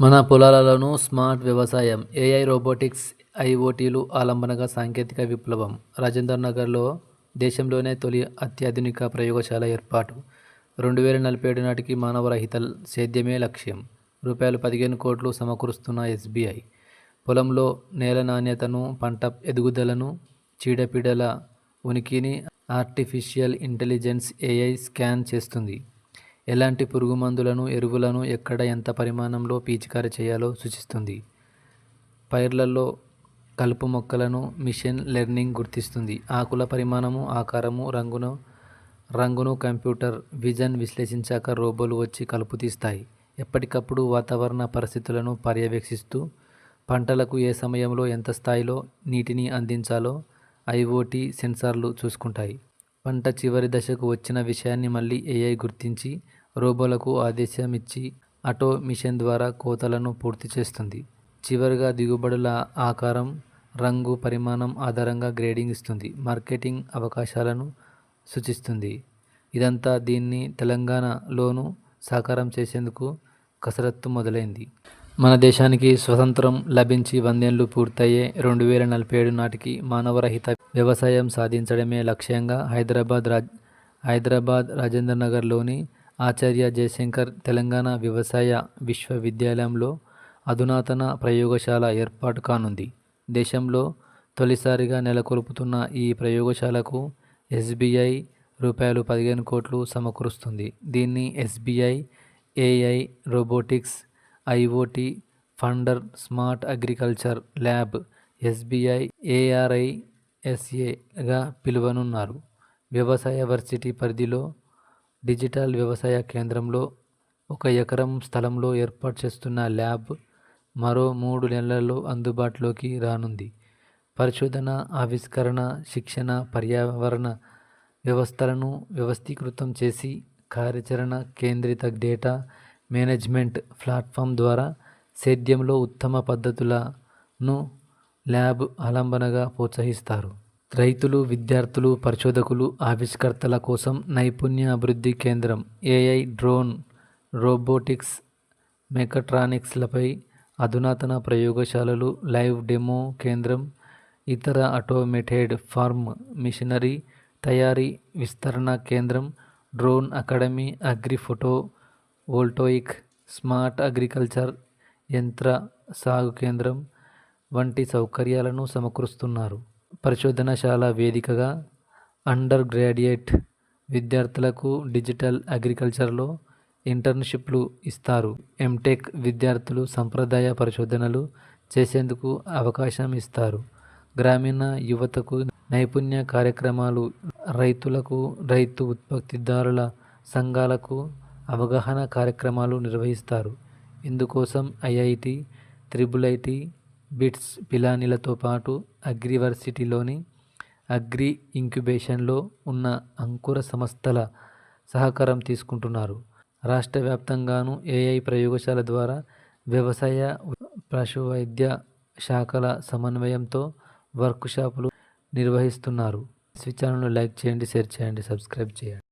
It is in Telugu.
మన పొలాలలోనూ స్మార్ట్ వ్యవసాయం ఏఐ రోబోటిక్స్ ఐఓటీలు ఆలంబనగా సాంకేతిక విప్లవం. రాజేందర్ నగర్లో దేశంలోనే తొలి అత్యాధునిక ప్రయోగశాల ఏర్పాటు. రెండు వేల నలభై ఏడు నాటికి మానవరహిత సేద్యమే లక్ష్యం. రూపాయలు పదిహేను కోట్లు సమకూరుస్తున్న ఎస్బీఐ. పొలంలో నేల నాణ్యతను పంట ఎదుగుదలను చీడపీడల ఉనికిని ఆర్టిఫిషియల్ ఇంటెలిజెన్స్ ఏఐ స్కాన్ చేస్తుంది. ఎలాంటి పురుగుమందులను ఎరువులను ఎక్కడ ఎంత పరిమాణంలో పిచికారీ చేయాలో సూచిస్తుంది. పైర్లలో కలుపు మొక్కలను మిషన్ లెర్నింగ్ గుర్తిస్తుంది. ఆకుల పరిమాణము ఆకారము రంగును రంగును కంప్యూటర్ విజన్ విశ్లేషించాక రోబోలు వచ్చి కలుపు తీస్తాయి. ఎప్పటికప్పుడు వాతావరణ పరిస్థితులను పర్యవేక్షిస్తూ పంటలకు ఏ సమయంలో ఎంత స్థాయిలో నీటిని అందించాలో ఐఓటీ సెన్సార్లు చూసుకుంటాయి. పంట చివరి దశకు వచ్చిన విషయాన్ని మళ్ళీ ఏఐ గుర్తించి రోబోలకు ఆదేశం ఇచ్చి ఆటో మిషన్ ద్వారా కోతలను పూర్తి చేస్తుంది. చివరిగా దిగుబడుల ఆకారం రంగు పరిమాణం ఆధారంగా గ్రేడింగ్ ఇస్తుంది. మార్కెటింగ్ అవకాశాలను సూచిస్తుంది. ఇదంతా దీన్ని తెలంగాణలోనూ సాకారం చేసేందుకు కసరత్తు మొదలైంది. మన దేశానికి స్వతంత్రం లభించి వందేళ్ళు పూర్తయ్యే రెండు వేల నలభై ఏడు నాటికి మానవరహిత వ్యవసాయం సాధించడమే లక్ష్యంగా హైదరాబాద్ రాజ్ హైదరాబాద్ రాజేంద్ర నగర్లోని ఆచార్య జయశంకర్ తెలంగాణ వ్యవసాయ విశ్వవిద్యాలయంలో అధునాతన ప్రయోగశాల ఏర్పాటు కానుంది. దేశంలో తొలిసారిగా నెలకొల్పుతున్న ఈ ప్రయోగశాలకు ఎస్బీఐ రూపాయలు పదిహేను కోట్లు సమకూరుస్తుంది. దీన్ని SBI AI robotics IOT funder smart agriculture lab SBI ఏఆర్ఐఎస్ఏగా పిలువనున్నారు. వ్యవసాయ వర్సిటీ పరిధిలో డిజిటల్ వ్యవసాయ కేంద్రంలో ఒక ఎకరం స్థలంలో ఏర్పాటు చేస్తున్న ల్యాబ్ మరో మూడు నెలల్లో అందుబాటులోకి రానుంది. పరిశోధన ఆవిష్కరణ శిక్షణ పర్యావరణ వ్యవస్థలను వ్యవస్థీకృతం చేసి కార్యాచరణ కేంద్రిత డేటా మేనేజ్మెంట్ ప్లాట్ఫామ్ ద్వారా సేద్యంలో ఉత్తమ పద్ధతులను ల్యాబ్ ఆలంబనగా ప్రోత్సహిస్తారు. రైతులు విద్యార్థులు పరిశోధకులు ఆవిష్కర్తల కోసం నైపుణ్య అభివృద్ధి కేంద్రం ఏఐ డ్రోన్ రోబోటిక్స్ మెకట్రానిక్స్లపై అధునాతన ప్రయోగశాలలు లైవ్ డెమో కేంద్రం ఇతర ఆటోమేటెడ్ ఫార్మ్ మిషనరీ తయారీ విస్తరణ కేంద్రం drone academy agri photovoltaic smart agriculture యంత్ర సాగు కేంద్రం వంటి సౌకర్యాలను సమకూరుస్తున్నారు. పరిశోధనశాల వేదికగా అండర్ గ్రాడ్యుయేట్ విద్యార్థులకు డిజిటల్ అగ్రికల్చర్లో ఇంటర్న్షిప్లు ఇస్తారు. ఎంటెక్ విద్యార్థులు సంప్రదాయ పరిశోధనలు చేసేందుకు అవకాశం ఇస్తారు. గ్రామీణ యువతకు నైపుణ్య కార్యక్రమాలు రైతులకు రైతు ఉత్పత్తిదారుల సంఘాలకు అవగాహన కార్యక్రమాలు నిర్వహిస్తారు. ఇందుకోసం ఐఐటి త్రిబుల్ ఐటి బిట్స్ పిలానీలతో పాటు అగ్రివర్సిటీలోని అగ్రి ఇంక్యుబేషన్లో ఉన్న అంకుర సంస్థల సహకారం తీసుకుంటున్నారు. రాష్ట్ర వ్యాప్తంగాను ఏఐ ప్రయోగశాల ద్వారా వ్యవసాయ పశువైద్య శాఖల సమన్వయంతో వర్క్షాపులు నిర్వహిస్తున్నారు. ఛానల్ను లైక్ చేయండి షేర్ చేయండి సబ్స్క్రైబ్ చేయండి.